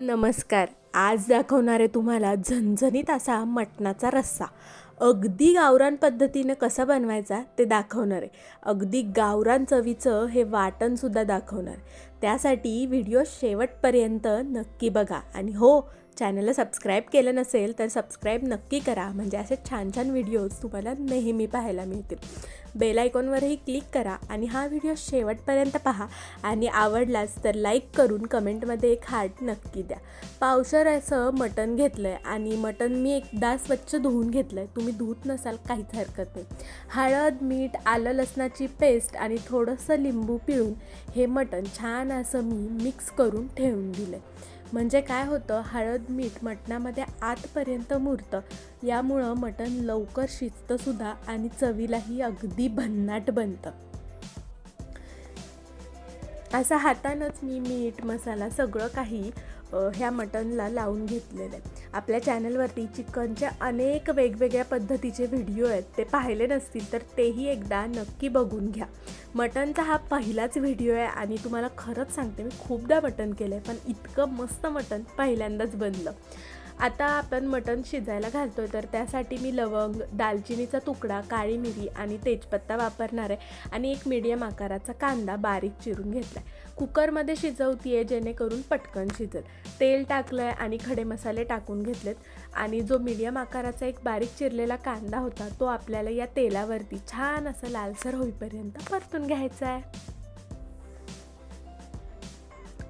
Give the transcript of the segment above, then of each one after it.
नमस्कार. आज दाखवणार आहे तुम्हाला झणझणीत असा मटणाचा रस्सा. अगदी गावरान पद्धतीनं कसा बनवायचा ते दाखवणार आहे. अगदी गावरान चवीचं हे वाटणसुद्धा दाखवणार. आहे त्यासाठी व्हिडिओ शेवटपर्यंत नक्की बघा. आणि हो चॅनलला सबस्क्राईब केलं नसेल तर सबस्क्राईब नक्की करा. म्हणजे असे छान छान व्हिडिओज तुम्हाला नेहमी पाहायला मिळतील. बेल आयकॉनवरही क्लिक करा आणि हा व्हिडिओ शेवटपर्यंत पहा आणि आवडलाच तर लाईक करून कमेंटमध्ये एक हार्ट नक्की द्या. पावसर असं मटण घेतलं आहे आणि मटण मी एकदा स्वच्छ धुवून घेतलं आहे तुम्ही धुत नसाल काहीच हरकत नाही. हळद मीठ आलं लसणाची पेस्ट आणि थोडंसं लिंबू पिळून हे मटण छान असं मी मिक्स करून ठेवून दिलं आहे म्हणजे काय होतं हळद मीठ मटणामध्ये आतपर्यंत मुरतं. यामुळं मटण लवकर शिजतंसुद्धा आणि चवीलाही अगदी भन्नाट बनतं. असं हातानंच मी मीठ मसाला सगळं काही ह्या मटनला लावून घेतलेलं आहे. आपल्या चॅनलवरती चिकनच्या अनेक वेगवेगळ्या पद्धतीचे व्हिडिओ आहेत. ते पाहिले नसतील तर तेही एकदा नक्की बघून घ्या. मटनचा हा पहिलाच व्हिडिओ आहे आणि तुम्हाला खरंच सांगते मी खूपदा मटन केलं आहे पण इतकं मस्त मटन पहिल्यांदाच बनलं. आता आपण मटण शिजायला घालतोय तर त्यासाठी मी लवंग दालचिनीचा तुकडा काळी मिरी आणि तेजपत्ता वापरणार आहे. आणि एक मीडियम आकाराचा कांदा बारीक चिरून घेतला आहे कुकरमध्ये शिजवतीये जेणेकरून पटकन शिजेल. तेल टाकलं आहे आणि खडे मसाले टाकून घेतलेत. आणि जो मीडियम आकाराचा एक बारीक चिरलेला कांदा होता तो आपल्याला या तेलावरती छान असं लालसर होईपर्यंत परतून घ्यायचा आहे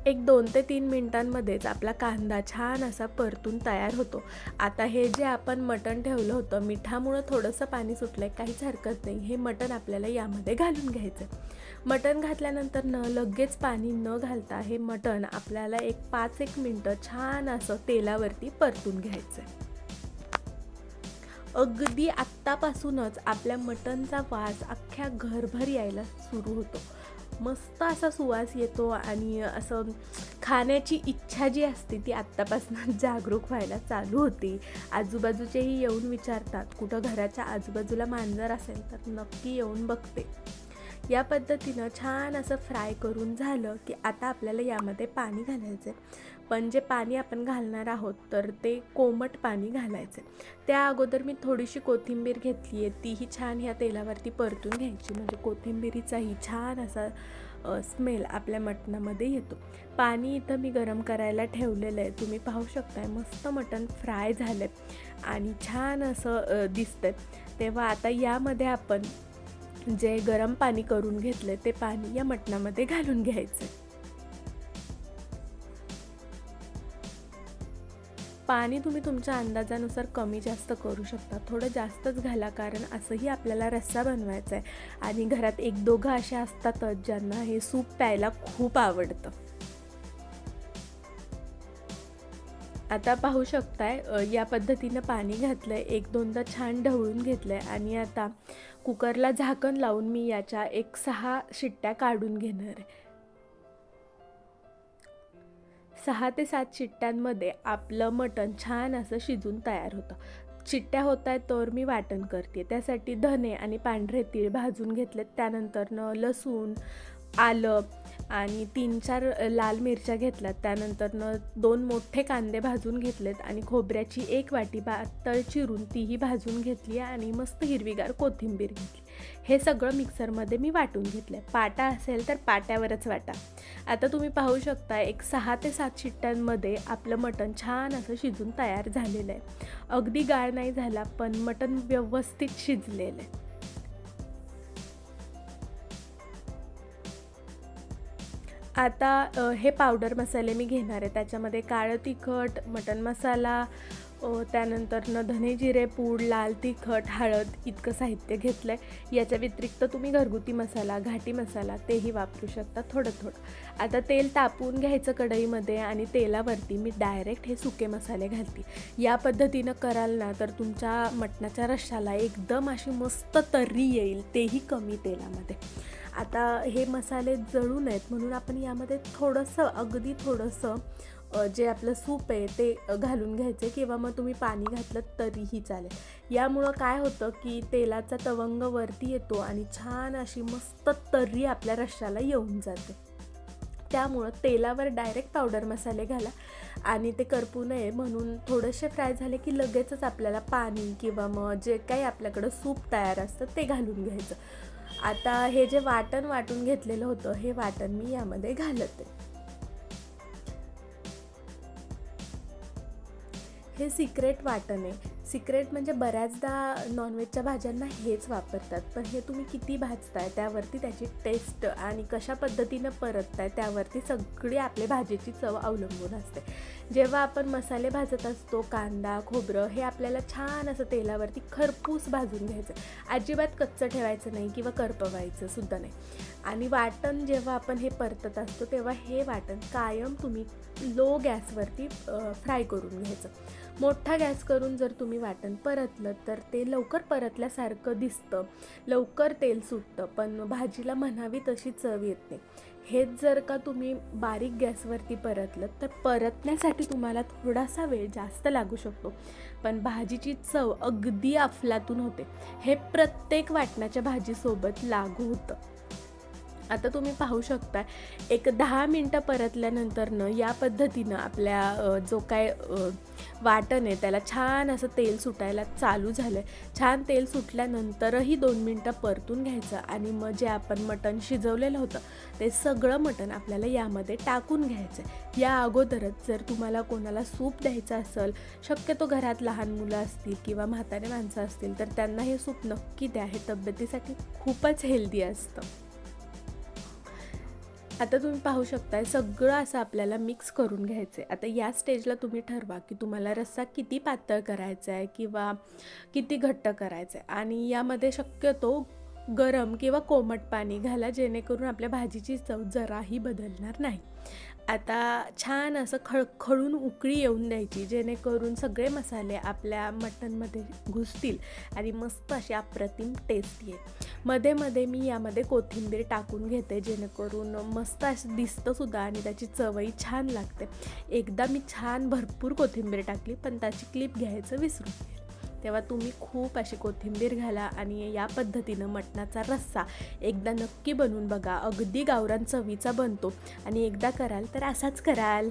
एक दोन ते तीन मिनटांमध्येच आपला कांदा छान असा परतून तयार होतो. आता हे जे आपण मटण ठेवलं होतं मिठामुळं थोडंसं पाणी सुटलं आहे काहीच हरकत नाही. हे मटण आपल्याला यामध्ये घालून घ्यायचं मटण घातल्यानंतर न लगेच पाणी न घालता हे मटण आपल्याला एक पाच एक मिनटं छान असं तेलावरती परतून घ्यायचं आहे अगदी आत्तापासूनच आपल्या मटणचा वास अख्ख्या घरभर यायला सुरू होतो. मस्त असा सुवास येतो आणि असं खाण्याची इच्छा जी असते ती आत्तापासून जागरूक व्हायला चालू होती. आजूबाजूचेही येऊन विचारतात कुठं घराच्या आजूबाजूला मांजर असेल तर नक्की येऊन बघते. या पद्धतीनं छान असं फ्राय करून झालं की आता आपल्याला यामध्ये पाणी घालायचं आहे पण जे पाणी आपण घालणार आहोत तर ते कोमट पाणी घालायचं आहे त्या अगोदर मी थोडीशी कोथिंबीर घेतली आहे तीही छान ह्या तेलावरती परतून घ्यायची. म्हणजे कोथिंबीरीचाही छान असा स्मेल आपल्या मटणामध्ये येतो. पाणी इथं मी गरम करायला ठेवलेलं आहे. तुम्ही पाहू शकताय मस्त मटण फ्राय झालं आहे आणि छान असं दिसतंय. तेव्हा आता यामध्ये आपण जे गरम पाणी करून घेतलं ते पाणी या मटणामध्ये घालून घ्यायचं. पाणी तुम्ही तुमच्या अंदाजानुसार कमी जास्त करू शकता. थोडं जास्तच घाला कारण असंही आपल्याला रस्सा बनवायचा आहे. आणि घरात एक दोघं असे असतातच ज्यांना हे सूप प्यायला खूप आवडतं. आता पाहू शकताय या पद्धतीनं पाणी घातलं आहे एक दोनदा छान ढवळून घेतलं आहे आणि आता कुकरला झाकण लावून मी याच्या एक सहा शिट्ट्या काढून घेणार आहे. सहा ते सात शिट्ट्यांमध्ये आपलं मटण छान असं शिजून तयार होतं. चिट्ट्या होत आहेत तर मी वाटण करते. त्यासाठी धने आणि पांढरे तीळ भाजून घेतलेत. त्यानंतरनं लसूण आलं आणि तीन चार लाल मिरच्या घेतल्यात. त्यानंतरनं दोन मोठे कांदे भाजून घेतलेत आणि खोबऱ्याची एक वाटी पातळ चिरून तीही भाजून घेतली आणि मस्त हिरवीगार कोथिंबीर घेतली. हे सगळं मिक्सरमध्ये मी वाटून घेतलं आहे पाटा असेल तर पाट्यावरच वाटा. आता तुम्ही पाहू शकता एक सहा ते सात शिट्ट्यांमध्ये आपलं मटण छान असं शिजून तयार झालेलं आहे. अगदी गाळ नाही झाला पण मटण व्यवस्थित शिजलेलं आहे. आता हे पावडर मसाले मी घेणार आहे. त्याच्यामध्ये काळं तिखट मटन मसाला त्यानंतरनं धने जिरे पूड लाल तिखट हळद इतकं साहित्य घेतलं आहे याच्या व्यतिरिक्त तुम्ही घरगुती मसाला घाटी मसाला तेही वापरू शकता थोडं थोडं. आता तेल तापवून घ्यायचं कढईमध्ये आणि तेलावरती मी डायरेक्ट हे सुके मसाले घालते. या पद्धतीनं कराल ना तर तुमच्या मटणाच्या रश्शाला एकदम अशी मस्त तर्री येईल तेही कमी तेलामध्ये. आता हे मसाले जळू नयेत म्हणून आपण यामध्ये थोडंसं अगदी थोडंसं जे आपलं सूप आहे ते घालून घ्यायचे किंवा मग तुम्ही पाणी घातलं तरीही चालेल. यामुळं काय होतं की तेलाचा तवंग वरती येतो आणि छान अशी मस्त तर्री आपल्या रश्शाला येऊन जाते. त्यामुळं तेलावर डायरेक्ट पावडर मसाले घाला आणि ते करपू नये म्हणून थोडेसे फ्राय झाले की लगेचच आपल्याला पाणी किंवा मग जे काही आपल्याकडं सूप तयार असतं ते घालून घ्यायचं. आता हे जे वाटण वाटून घेतलेलं होतं हे वाटण मी यामध्ये घालत. हे सिक्रेट वाटण आहे. सिक्रेट म्हणजे बऱ्याचदा नॉनव्हेजच्या भाज्यांना हेच वापरतात. पण हे तुम्ही किती भाजताय त्यावरती त्याची टेस्ट आणि कशा पद्धतीनं परतताय त्यावरती सगळी आपल्या भाजीची चव अवलंबून असते. जेव्हा आपण मसाले भाजत असतो कांदा खोबरं हे आपल्याला छान असं तेलावरती खरपूस भाजून घ्यायचं. अजिबात कच्चं ठेवायचं नाही किंवा करपवायचं सुद्धा नाही. आणि वाटण जेव्हा आपण हे परतत असतो तेव्हा हे वाटण कायम तुम्ही लो गॅसवरती फ्राय करून घ्यायचं. मोठा गॅस करून जर तुम्ही वाटण परतलं तर ते लवकर परतल्यासारखं दिसतं. लवकर तेल सुटतं पण भाजीला म्हणावी तशी चव येत नाही. हेच जर का तुम्ही बारीक गॅसवरती परतलं तर परतण्यासाठी तुम्हाला थोडासा वेळ जास्त लागू शकतो. पण भाजीची चव अगदी अफलातून होते. हे प्रत्येक वाटणाच्या भाजीसोबत लागू होतं. आता तुम्ही पाहू शकता एक दहा मिनटं परतल्यानंतरनं या पद्धतीनं आपल्या जो काय वाटण आहे त्याला छान असं तेल सुटायला चालू झालं आहे छान तेल सुटल्यानंतरही दोन मिनटं परतून घ्यायचं आणि मग जे आपण मटण शिजवलेलं होतं ते सगळं मटण आपल्याला यामध्ये टाकून घ्यायचं आहे या अगोदरच जर तुम्हाला कोणाला सूप द्यायचं असेल शक्यतो घरात लहान मुलं असतील किंवा म्हातारे माणसं असतील तर त्यांना हे सूप नक्की द्या. हे तब्येतीसाठी खूपच हेल्दी असतं. आता तुम्ही पाहू शकताय सगळं असं आपल्याला मिक्स करून घ्यायचं आहे आता या स्टेजला तुम्ही ठरवा की तुम्हाला रस्सा किती पातळ करायचा आहे किंवा किती घट्ट करायचं आहे आणि यामध्ये शक्यतो गरम किंवा कोमट पाणी घाला जेणेकरून आपल्या भाजीची चव जराही बदलणार नाही. आता छान असं खळखळून उकळी येऊन द्यायची जेणेकरून सगळे मसाले आपल्या मटणमध्ये घुसतील आणि मस्त अशी अप्रतिम टेस्ट येईल. मध्ये मध्ये मी यामध्ये कोथिंबीर टाकून घेते जेणेकरून मस्त असं दिसतंसुद्धा आणि त्याची चवही छान लागते. एकदा मी छान भरपूर कोथिंबीर टाकली पण त्याची क्लिप घ्यायचं विसरून गेले. तेव्हा तुम्ही खूप अशी कोथिंबीर घाला आणि या पद्धतीनं मटणाचा रस्सा एकदा नक्की बनवून बघा. अगदी गावरान चवीचा बनतो. आणि एकदा कराल तर असाच कराल.